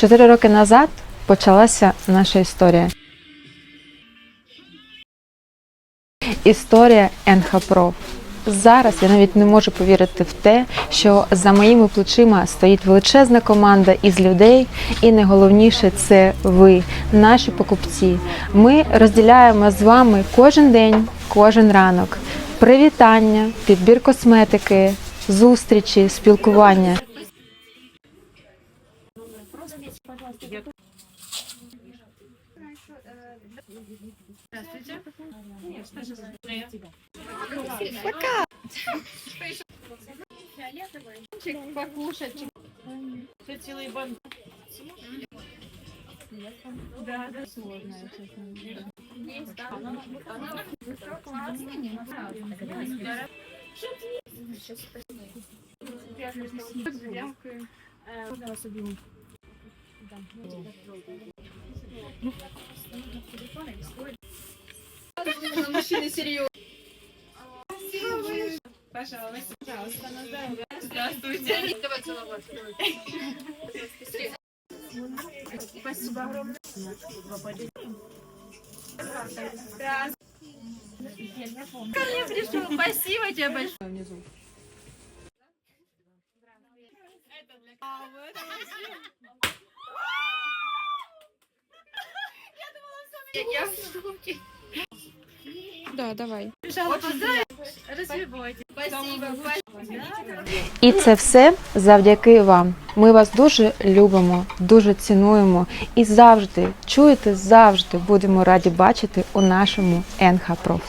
Чотири роки назад почалася наша історія. Історія НХПРО. Зараз я навіть не можу повірити в те, що за моїми плечима стоїть величезна команда із людей, і найголовніше це ви, наші покупці. Ми розділяємо з вами кожен день, кожен ранок. Привітання, підбір косметики, зустрічі, спілкування. Здравствуйте. Пока. Покушать. Все целый бан. Да, да, сложно, честно. Сейчас спасибо. Дякую. вас Дякую. Мужчины серьезно. Пожалуйста. Пожалуйста, на здоровье. Здравствуйте. Давай целоваться. Спасибо огромное. Здравствуйте. Ко мне пришел. Спасибо тебе большое. Это для кого? Да, давай. Развивайте. І це все завдяки вам. Ми вас дуже любимо, дуже цінуємо і завжди чуєте, завжди будемо раді бачити у нашому НХ Проф.